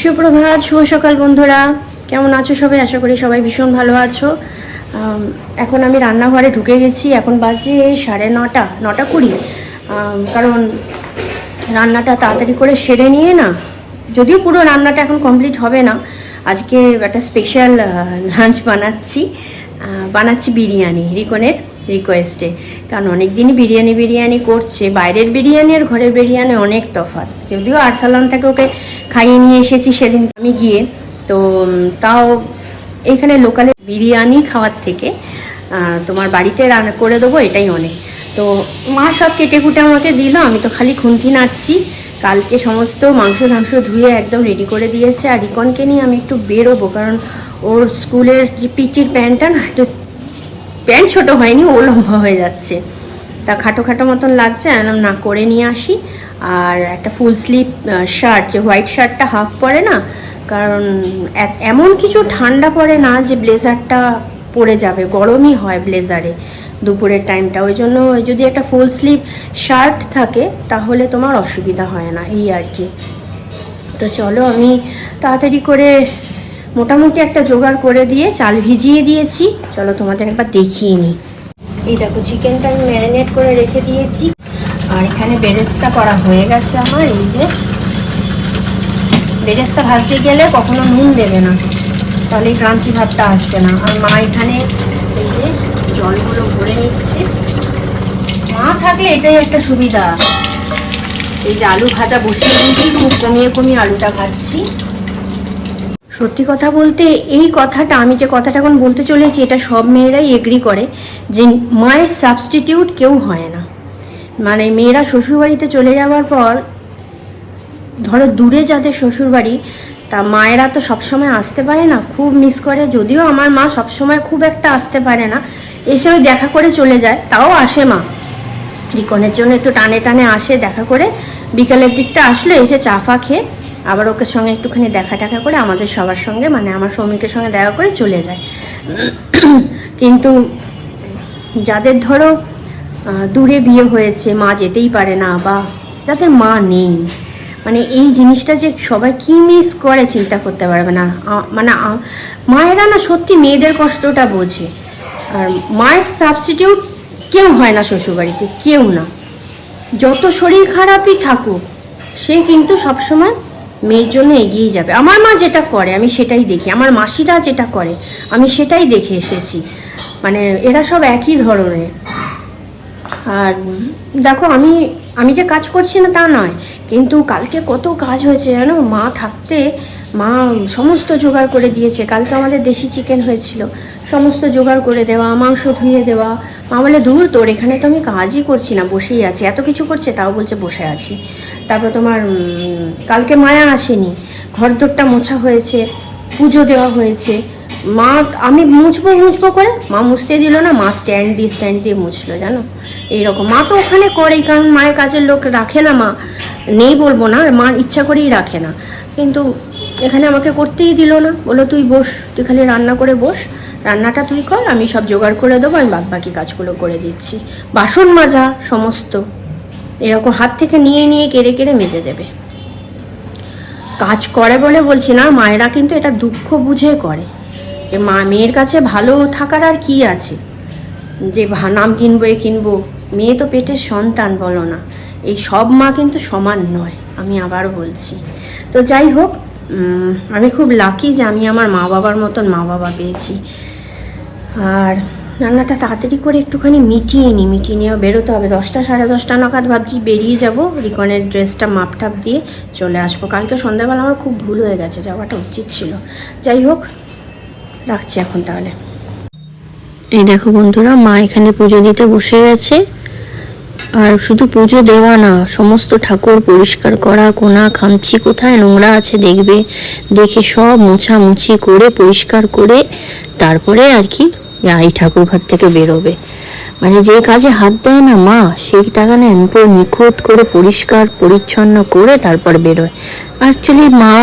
সুপ্রভাত, শুভ সকাল বন্ধুরা। কেমন আছো সবাই? আশা করি সবাই ভীষণ ভালো আছো। এখন আমি রান্নাঘরে ঢুকে গেছি। এখন বাজে সাড়ে নটা নটা কুড়ি। কারণ রান্নাটা তাড়াতাড়ি করে সেরে নিয়ে না, যদিও পুরো রান্নাটা এখন কমপ্লিট হবে না। আজকে একটা স্পেশাল লাঞ্চ বানাচ্ছি। বানাচ্ছি বিরিয়ানি, রিকনের। রিকোয়েস্টে কারণ অনেক দিনই বিরিয়ানি বিরিয়ানি করছে। বাইরের বিরিয়ানি আর ঘরের বিরিয়ানি অনেক তফাৎ। যদিও আরসালান থেকে ওকে খাইয়ে নিয়ে এসেছি সেদিন আমি গিয়ে। তো তাও এখানে লোকালে বিরিয়ানি খাওয়ার থেকে তোমার বাড়িতে রান্না করে দেবো এটাই অনেক। তো, মা সব কেটে কুটে আমাকে দিল। আমি তো খালি খুন্তি নাড়ছি। কালকে সমস্ত মাংস টাংস ধুয়ে একদম রেডি করে দিয়েছে। আর রিকনকে নিয়ে আমি একটু বেরোবো। কারণ ওর স্কুলের যে পিটির প্যান্টটা না, একটু প্যান্ট ছোট হয়নি ও লম্বা হয়ে যাচ্ছে। তা খাটো খাটো মতন লাগছে, আমি না, করে নিয়ে আসি। আর একটা ফুল স্লিভ শার্ট যে হোয়াইট শার্টটা হাফ পরে না, কারণ এমন কিছু ঠান্ডা পড়ে না যে ব্লেজারটা পরে যাবে, গরমই হয় ব্লেজারে দুপুরের টাইমটা ওই জন্য যদি একটা ফুল স্লিভ শার্ট থাকে, তাহলে তোমার অসুবিধা হয় না, এই আর কি। তো চলো আমি তাড়াতাড়ি করে মোটামুটি একটা জোগাড় করে দিয়ে চাল ভিজিয়ে দিয়েছি। চলো তোমাদের একবার দেখিয়ে নিই। এই দেখো, চিকেনটা আমি ম্যারিনেট করে রেখে দিয়েছি। আর এখানে বেরেস্তা করা হয়ে গেছে আমার, এই যে। বেরেস্তা ভাজতে গেলে কখনো নুন দেবে না। তাহলে ক্রাঞ্চি ভাবটা আসবে না। আর মা এখানে এই যে জলগুলো ভরে নিচ্ছে। মা থাকলে এটাই একটা সুবিধা। এই যে আলু ভাজা বসিয়ে দিয়েছি খুব কমিয়ে কমিয়ে আলুটা ভাজছি। সত্যি কথা বলতে, এই কথাটা, আমি যে কথাটা এখন বলতে চলেছি, এটা সব মেয়েরাই এগ্রি করে যে মায়ের সাবস্টিটিউট কেউ হয় না। মানে মেয়েরা শ্বশুরবাড়িতে চলে যাওয়ার পর, ধরো দূরে যাদের শ্বশুরবাড়ি, তা মায়েরা তো সবসময় আসতে পারে না, খুব মিস করে। যদিও আমার মা সবসময় খুব একটা আসতে পারে না এসে ওই দেখা করে চলে যায়, তাও আসে মা। রিকনের জন্য একটু টানে টানে আসে, দেখা করে বিকালের দিকটা আসলো, এসে চা ফা খেয়ে আবার ওকে সঙ্গে একটুখানি দেখা টাকা করে আমাদের সবার সঙ্গে মানে আমার শ্রমিকের সঙ্গে দেখা করে চলে যায়। কিন্তু যাদের ধরো দূরে বিয়ে হয়েছে, মা যেতেই পারে না, বা যাদের মা নেই মানে এই জিনিসটা যে সবাই কি মিস করে চিন্তা করতে পারবে না। মানে মায়েরা না সত্যি মেয়েদের কষ্টটা বোঝে। আর মায়ের সাবস্টিটিউট কেউ হয় না শ্বশুরবাড়িতে, কেউ না। যত শরীর খারাপই থাকুক, সে কিন্তু সবসময় মেয়ের জন্য এগিয়ে যাবে। আমার মা যেটা করে, আমি সেটাই দেখি। আমার মাসিরা যেটা করে, আমি সেটাই দেখে এসেছি। মানে এরা সব একই ধরনের। আর দেখো, আমি আমি যে কাজ করছি না তা নয়, কিন্তু কালকে কত কাজ হয়েছে জানো? মা থাকতে, মা সমস্ত জোগাড় করে দিয়েছে। কালকে আমাদের দেশি চিকেন হয়েছিল। সমস্ত জোগাড় করে দেওয়া, মাংস ধুয়ে দেওয়া। মা বলে দূর তোর, এখানে তো আমি কাজই করছি না, বসেই আছি। এত কিছু করছে, তাও বলছে, বসে আছি। তারপর তোমার কালকে মায়া আসেনি ঘর দোরটা মোছা হয়েছে, পুজো দেওয়া হয়েছে। মা, আমি মুছবো মুছবো করে, মা মুছতে দিল না, মা স্ট্যান্ড দিয়ে স্ট্যান্ড দিয়ে মুছলো, জানো? এইরকম। মা তো ওখানে করেই, কারণ মায়ের কাজের লোক রাখে না মা। নেই বলব না মা ইচ্ছা করেই রাখে না। কিন্তু এখানে আমাকে করতেই দিল না। বলো তুই বস, তুই খালি রান্না করে বস। রান্নাটা তুই কর, আমি সব জোগাড় করে দেবো, আমি বাদ বাকি কাজগুলো করে দিচ্ছি। বাসন মাজা, সমস্ত। এরকম হাত থেকে নিয়ে নিয়ে কেড়ে কেড়ে মেজে দেবে। কাজ করে বলে বলছি না, মায়েরা কিন্তু এটা দুঃখ বুঝে করে যে মা, মেয়ের কাছে ভালো থাকার আর কি আছে? যে নাম কিনবো, এ কিনবো, মেয়ে তো পেটের সন্তান বলো না। এই সব মা কিন্তু সমান নয়, আমি আবার বলছি। তো যাই হোক আমি খুব লাকি যে আমি আমার মা বাবার মতন মা বাবা পেয়েছি। আর রান্নাটা তাড়াতাড়ি করে একটুখানি মিটিয়ে নিই, মিটিয়ে নিয়ে বেরোতে হবে। দশটা, সাড়ে দশটা নাগাদ ভাবছি বেরিয়ে যাব। রিকনের ড্রেসটা মাপটাপ দিয়ে চলে আসব। কালকে সন্ধ্যাবেলা আমার খুব ভুল হয়ে গেছে, যাওয়াটা উচিত ছিল। যাই হোক, রাখছি এখন তাহলে। এই দেখো বন্ধুরা, মা এখানে পুজো দিতে বসে গেছে। আর শুধু পুজো দেওয়া না, সমস্ত ঠাকুর পরিষ্কার করা, কোনা, খামচি কোথায়, নোংরা আছে দেখবে। দেখে সব মোছামুছি করে, পরিষ্কার করে, তারপরে আর কি এই ঠাকুর ঘর থেকে বেরোবে। মানে যে কাজে হাত দেয় না মা, সেই টাকা না পুরো নিখুঁত করে পরিষ্কার, পরিচ্ছন্ন করে তারপর বেরোয়। অ্যাকচুয়ালি মা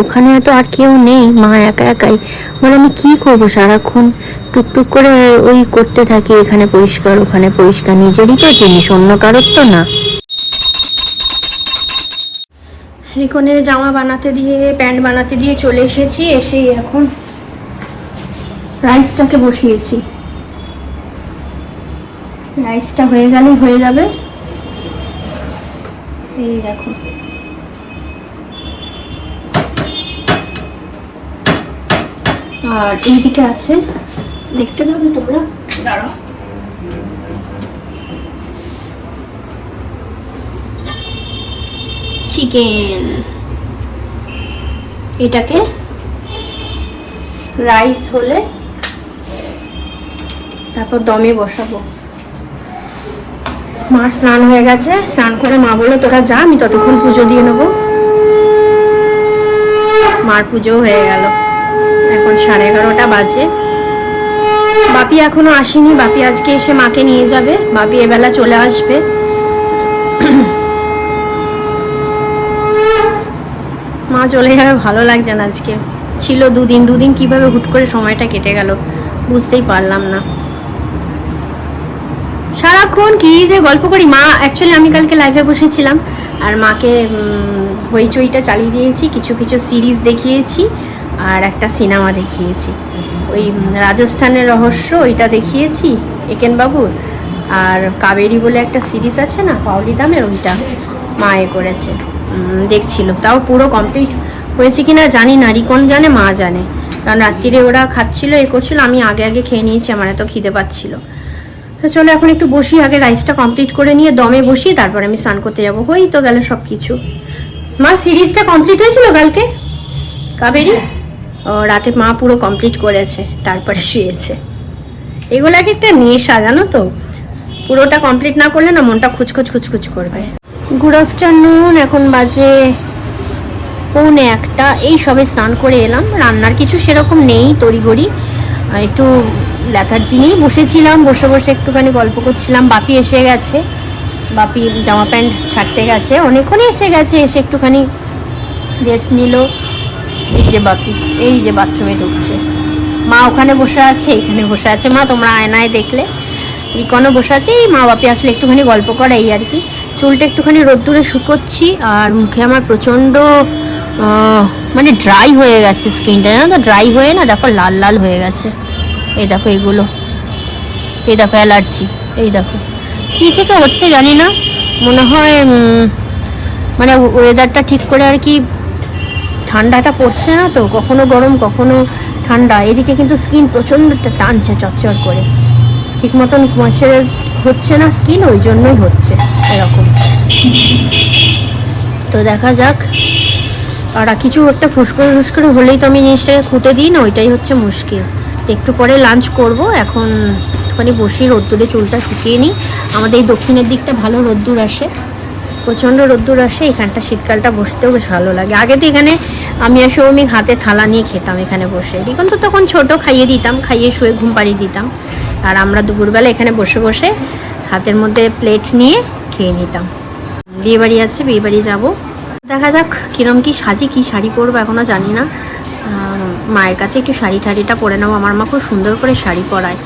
ওখানে তো আর কেউ নেই, মা একা একাই। বলে আমি কি করব সারাক্ষণ? টুকটুক করে ওই করতে থাকি, এখানে পরিষ্কার, ওখানে পরিষ্কার। নিজেরই তো জিনিস, অন্য কারোর তো না। রিকনের জামা বানাতে দিয়ে, প্যান্ট বানাতে দিয়ে চলে এসেছি, এসেই এখন রাইসটাকে বসিয়েছি। রাইসটা হয়ে গেলেই হয়ে যাবে। এই দেখো। আর এইদিকে আছে, দেখতে পাবে তোমরা? দাঁড়াও। চিকেন। এটাকে রাইস হলে তারপর দমে বসাবো। মার স্নান হয়ে গেছে, স্নান করে মা বলল, তোরা যা, আমি ততক্ষণ পুজো দিয়ে নেব। মার পুজো হয়ে গেল। এখন সাড়ে এগারোটা বাজে। বাপি এখনও আসেনি, বাপি আজকে এসে মাকে নিয়ে যাবে। বাপি এবেলা চলে আসবে। মা চলে যাবে, ভালো লাগছে না আজকে। ছিল দুদিন দুদিন কীভাবে হুট করে সময়টা কেটে গেল, বুঝতেই পারলাম না। সারাক্ষণ কি যে গল্প করি? মা অ্যাকচুয়ালি আমি কালকে লাইভে বসেছিলাম, আর মাকে হইচইটা চালিয়ে দিয়েছি, কিছু কিছু সিরিজ দেখিয়েছি, আর একটা সিনেমা দেখিয়েছি। ওই রাজস্থানের রহস্য, ওইটা দেখিয়েছি একেন বাবুর আর কাবেরি বলে একটা সিরিজ আছে না, পাওলি দামের, ওইটা মা এ করেছে দেখছিল। তাও পুরো কমপ্লিট হয়েছে কিনা জানি না রিকন জানে, মা জানে। কারণ রাত্রিরে ওরা খাচ্ছিল, এ করছিল, আমি আগে আগে খেয়ে নিয়েছি, আমার এত খিদে পাচ্ছিল। তো চলো এখন একটু বসি, আগে রাইসটা কমপ্লিট করে নিয়ে দমে বসি তারপর আমি স্নান করতে যাব। হই তো গেল সব কিছু মা সিরিজটা কমপ্লিট হয়েছিল কালকে? কাবেরি? ও, রাতে মা পুরো কমপ্লিট করেছে, তারপরে শুয়েছে। এগুলো এক একটা নেশা, জানো তো? পুরোটা কমপ্লিট না করলে না মনটা খুচখুচ খুচখুচ করবে। গুড আফটারনুন এখন বাজে পৌনে একটা। এই সবে স্নান করে এলাম, রান্নার কিছু সেরকম নেই তড়িগড়ি একটু লেথার্জি নিয়েই বসেছিলাম, বসে বসে একটুখানি গল্প করছিলাম, বাপি এসে গেছে। বাপি জামা প্যান্ট ছাড়তে গেছে, অনেকক্ষণই এসে গেছে, এসে একটুখানি রেস্ট নিল। এই যে বাপি, এই যে বাথরুমে ঢুকছে। মা ওখানে বসে আছে, এখানে বসে আছে। মা, তোমরা আয়নায় দেখলে। রিকনও বসে আছে। এই মা বাপি আসলে একটুখানি গল্প করে, এই আর কি। চুলটা একটুখানি রোদ্দুরে শুকোচ্ছি, আর মুখে আমার প্রচণ্ড মানে ড্রাই হয়ে গেছে স্কিনটা জানো তো ড্রাই হয়ে না, দেখো লাল লাল হয়ে গেছে। এই দেখো এগুলো। এই দেখো অ্যালার্জি। এই দেখো। কী থেকে হচ্ছে জানি না। মনে হয় মানে ওয়েদারটা ঠিক করে আর কি ঠান্ডাটা পড়ছে না তো, কখনো গরম, কখনো ঠান্ডা। এদিকে কিন্তু স্কিন প্রচণ্ড টানছে, চচ্চর করে। ঠিক মতন ময়শ্চারাইজ হচ্ছে না স্কিন ওই জন্যই হচ্ছে এরকম। তো দেখা যাক। আর কিছু একটা ফুসকরে ফুসকরে হলেই তো আমি জিনিসটাকে খুঁটে দিই না, ওইটাই হচ্ছে মুশকিল। একটু পরে লাঞ্চ করব। এখন একটুখানি বসি, রোদ্দুরে চুলটা শুকিয়ে নিই। আমাদের এই দক্ষিণের দিকটা ভালো রোদ্দুর আসে। প্রচণ্ড রোদ্দুর আসে, এখানটা শীতকালটা বসতেও বেশ ভালো লাগে। আগে তো এখানে আমি আর সৌমিক হাতে থালা নিয়ে খেতাম এখানে বসে। রিকন তো তখন ছোট, খাইয়ে দিতাম, খাইয়ে শুয়ে ঘুম পাড়িয়ে দিতাম। আর আমরা দুপুরবেলা এখানে বসে বসে হাতের মধ্যে প্লেট নিয়ে খেয়ে নিতাম। বিয়ে বাড়ি আছে বিয়ে বাড়ি যাব। দেখা যাক, কিরম কি সাজি, কি শাড়ি পরবো এখনও জানি না। মায়ের কাছে একটু শাড়ি টাড়িটা পরে নেব আমার মা খুব সুন্দর করে শাড়ি পরায়।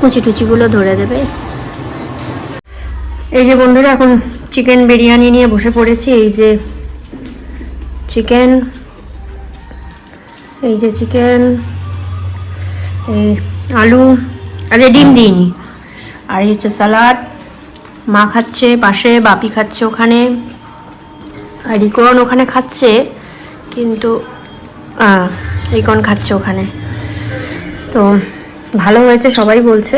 কুচি টুচিগুলো ধরে দেবে। এই যে বন্ধুরা, এখন চিকেন বিরিয়ানি নিয়ে বসে পড়েছি। এই যে চিকেন এই যে চিকেন এই আলু, আরে ডিম দিইনি। আর এই হচ্ছে স্যালাড মা খাচ্ছে, পাশে বাপি খাচ্ছে ওখানে। আর রিকন ওখানে খাচ্ছে। কিন্তু রিকন খাচ্ছে ওখানে। তো ভালো হয়েছে, সবাই বলছে।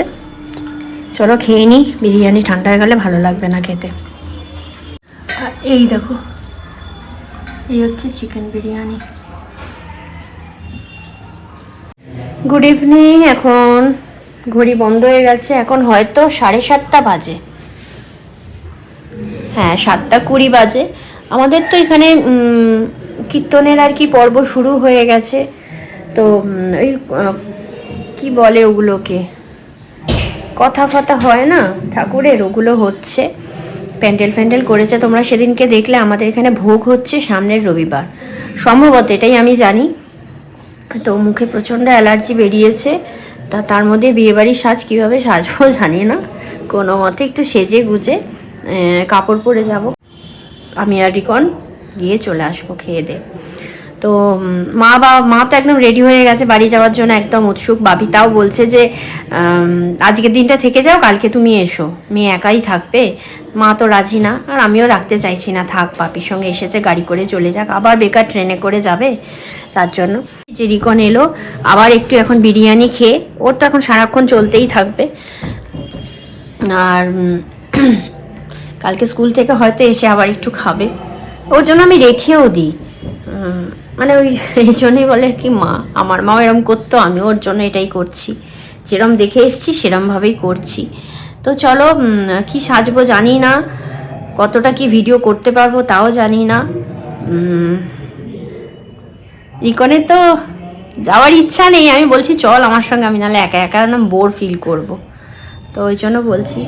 চলো খেয়ে নিই বিরিয়ানি ঠান্ডা হয়ে গেলে ভালো লাগবে না খেতে। এই দেখো, এই হচ্ছে চিকেন বিরিয়ানি। গুড ইভিনিং এখন ঘড়ি বন্ধ হয়ে গেছে, এখন হয়তো সাড়ে সাতটা বাজে। হ্যাঁ সাতটা কুড়ি বাজে। আমাদের তো এখানে কীর্তনের আর কি পর্ব শুরু হয়ে গেছে। তো ওই কি বলে ওগুলোকে? কথা ফথা হয় না? ঠাকুরের, ওগুলো হচ্ছে। প্যান্ডেল ফ্যান্ডেল করেছে। তোমরা সেদিনকে দেখলে আমাদের এখানে ভোগ হচ্ছে সামনের রবিবার। সম্ভবত এটাই আমি জানি। তো মুখে প্রচণ্ড অ্যালার্জি বেরিয়েছে। তা, তার মধ্যে বিয়েবাড়ির সাজ কীভাবে সাজবো জানি না। কোনো মতে একটু সেজে গুজে কাপড় পরে যাব। আমি আর রিকন গিয়ে চলে আসব খেয়ে দে। তো মা বা, মা তো একদম রেডি হয়ে গেছে বাড়ি যাওয়ার জন্য একদম উৎসুক। বাবি তাও বলছে যে আজকের দিনটা থেকে যাও, কালকে তুমি এসো। মেয়ে একাই থাকবে, মা তো রাজি না, আর আমিও রাখতে চাইছি না। থাক, বাপির সঙ্গে এসেছে, গাড়ি করে চলে যাক। আবার বেকার ট্রেনে করে যাবে, তার জন্য। যে রিকন এলো, আবার একটু এখন বিরিয়ানি খেয়ে, ওর তো এখন সারাক্ষণ চলতেই থাকবে। আর কালকে স্কুল থেকে হয়তো এসে আবার একটু খাবে। ওর জন্য আমি রেখেও দিই। মানে ওই এই জন্যই বলে কি মা, আমার মাও এরম করতো আমি ওর জন্য এটাই করছি। যেরম দেখে এসছি সেরমভাবেই করছি। তো চলো কি সাজবো জানি না, কতটা কি ভিডিও করতে পারব তাও জানি না। রিকনের তো যাওয়ার ইচ্ছা নেই, আমি বলছি চল আমার সঙ্গে, আমি নাহলে একা একা একদম বোর ফিল করব। তো ওই জন্য বলছি।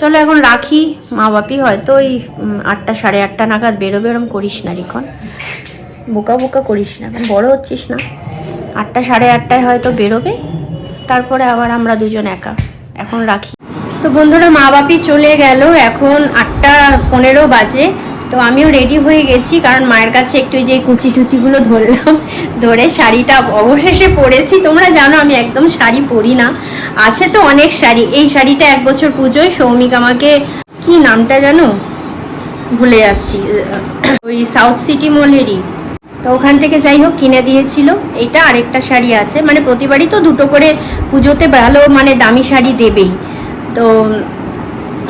চলো এখন রাখি মা বাপি হয়তো ওই আটটা, সাড়ে আটটা নাগাদ বেরোবে এরম করিস না রিখন বোকা বোকা করিস না এখন বড়ো হচ্ছিস না। আটটা, সাড়ে আটটায় হয়তো বেরোবে, তারপরে আবার আমরা দুজন একা। এখন রাখি। তো বন্ধুরা মা বাপি চলে গেল, এখন আটটা পনেরো বাজে। তো আমিও রেডি হয়ে গেছি, কারণ মায়ের কাছে একটু যে কুচি টুচিগুলো ধরলাম, ধরে শাড়িটা অবশেষে পরেছি। তোমরা জানো আমি একদম শাড়ি পরি না। আছে তো অনেক শাড়ি, এই শাড়িটা এক বছর পুজোয় সৌমিক আমাকে, কি নামটা জানো? ভুলে যাচ্ছি ওই সাউথ সিটি মলেরই তো ওখান থেকে যাই হোক, কিনে দিয়েছিল। এইটা আরেকটা শাড়ি আছে মানে প্রতিবারই তো দুটো করে পুজোতে ভালো মানে দামি শাড়ি দেবেই। তো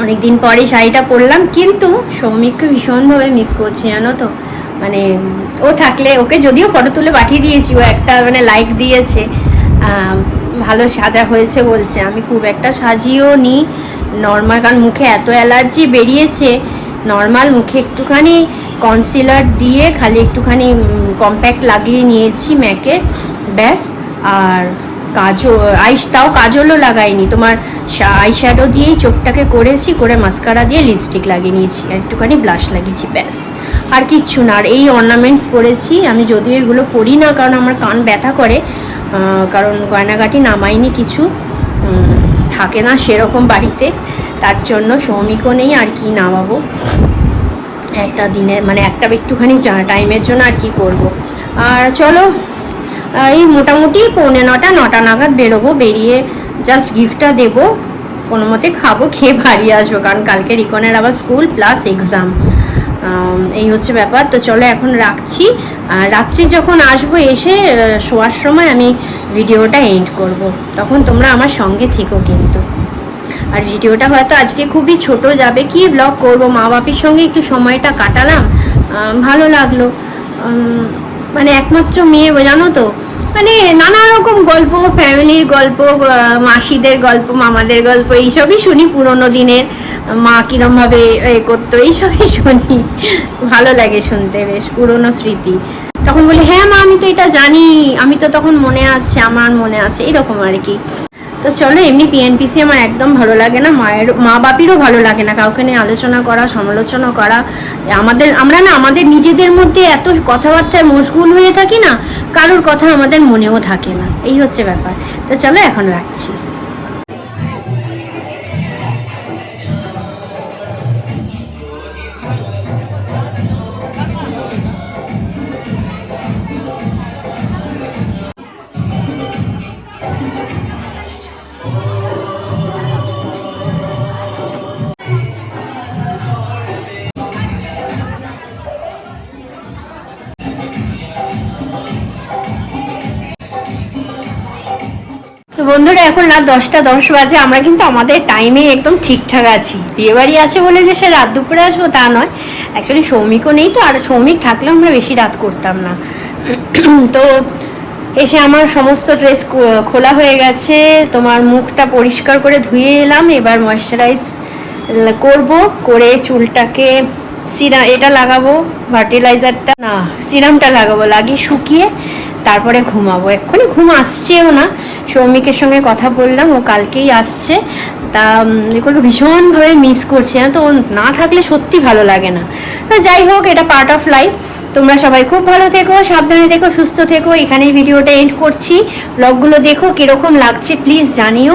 অনেক দিন পরে শাড়িটা পরলাম, কিন্তু সৌমিককে ভীষণভাবে মিস করছি, জানো তো? মানে ও থাকলে, ওকে যদিও ফটো তুলে পাঠিয়ে দিয়েছি, ও একটা মানে লাইক দিয়েছে ভালো সাজা হয়েছে বলছে। আমি খুব একটা সাজিয়েও নি নর্মাল কারণ মুখে এত অ্যালার্জি বেরিয়েছে নর্মাল মুখে একটুখানি কনসিলার দিয়ে খালি একটুখানি কম্প্যাক্ট লাগিয়ে নিয়েছি ম্যাকে, ব্যাস। আর কাজল আইস তাও কাজলও লাগাইনি। তোমার আই শ্যাডো দিয়েই চোখটাকে করেছি, করে মাস্কারা দিয়ে লিপস্টিক লাগিয়ে নিয়েছি। একটুখানি ব্লাশ লাগিয়েছি, ব্যাস। আর কিচ্ছু না। আর এই অর্নামেন্টস পরেছি। আমি যদিও এগুলো পরি না, কারণ আমার কান ব্যথা করে কারণ গয়নাগাটি নামাইনি কিছু। থাকে না সেরকম বাড়িতে। তার জন্য সৌমিকও নেই, আর কি নামাবো? একটা দিনের মানে একটা একটুখানি টাইমের জন্য আর কি করব? আর চলো এই মোটামুটি পৌনে নটা নটা নাগাদ বেরোবো, বেরিয়ে জাস্ট গিফটটা দেবো। কোনো মতে খাব, খেয়ে বাড়ি আসব, কারণ কালকে রিকনের আবার স্কুল প্লাস এক্সাম এই হচ্ছে ব্যাপার। তো চলো এখন রাখছি। আর রাত্রি যখন আসব, এসে শোয়ার সময় আমি ভিডিওটা এন্ড করব। তখন তোমরা আমার সঙ্গে থেকো কিন্তু। আর ভিডিওটা হয়তো আজকে খুবই ছোট যাবে। কি ব্লগ করব? মা বাপির সঙ্গে একটু সময়টা কাটালাম। ভালো লাগল। মানে একমাত্র মেয়ে, জানো তো? মানে নানা রকম গল্প, ফ্যামিলির গল্প মাসিদের গল্প, মামাদের গল্প, এইসবই শুনি পুরোনো দিনের। মা কিরমভাবে, এ, করতো, এইসবই শুনি। ভালো লাগে শুনতে বেশ, পুরনো স্মৃতি। তখন বলি হ্যাঁ মা, আমি তো এটা জানি, আমি তো তখন মনে আছে, আমার মনে আছে। এরকম আর কি। তো চলো, এমনি পিএনপিসি আমার একদম ভালো লাগে না। মায়ের মা বাপিরও ভালো লাগে না। কাউকে নিয়ে আলোচনা করা, সমালোচনা করা। আমাদের, আমরা না আমাদের নিজেদের মধ্যে এত কথাবার্তায় মশগুল হয়ে থাকি না, কারোর কথা আমাদের মনেও থাকে না। এই হচ্ছে ব্যাপার। তো চলো, এখন রাখছি। বন্ধুরা, এখন রাত দশটা, দশ বাজে। আমরা কিন্তু আমাদের টাইমে একদম ঠিকঠাক আছি। বিয়েবাড়ি আছে বলে যে সে রাত দুপুরে আসব, তা নয়। অ্যাকচুয়ালি সৌমিকও নেই তো, আর সৌমিক থাকলেও আমরা বেশি রাত করতাম না। তো এসে আমার সমস্ত ড্রেস খোলা হয়ে গেছে। তোমার মুখটা পরিষ্কার করে ধুয়ে এলাম। এবার ময়শ্চারাইজ করব, করে চুলটাকে সিরা, এটা লাগাবো ফার্টিলাইজারটা না সিরামটা লাগাবো। লাগিয়ে শুকিয়ে তারপরে ঘুমাবো। এক্ষুনি ঘুম আসছেও না। সৌমিকের সঙ্গে কথা বললাম, ও কালকেই আসছে। তা রিকোকে ভীষণভাবে মিস করছি না তো? ও না থাকলে সত্যি ভালো লাগে না। তো যাই হোক, এটা পার্ট অফ লাইফ তোমরা সবাই খুব ভালো থেকো, সাবধানে থেকো, সুস্থ থেকো। এখানেই ভিডিওটা এন্ড করছি। ব্লগগুলো দেখো, কীরকম লাগছে প্লিজ জানিও।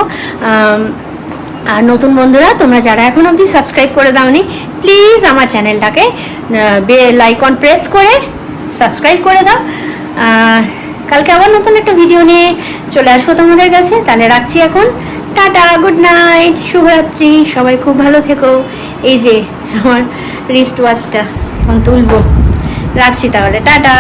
আর নতুন বন্ধুরা, তোমরা যারা এখন অবধি সাবস্ক্রাইব করে দাওনি প্লিজ আমার চ্যানেলটাকে বেল আইকন প্রেস করে সাবস্ক্রাইব করে দাও। আর কালকে আবার নতুন একটা ভিডিও নিয়ে চলে আসব তোমাদের কাছে। তাহলে রাখছি এখন। টাটা গুড নাইট শুভরাত্রি, সবাই খুব ভালো থেকো। এই যে আমার রিস্ট ওয়াচটা এখন তুলবো। রাখছি তাহলে। টাটা।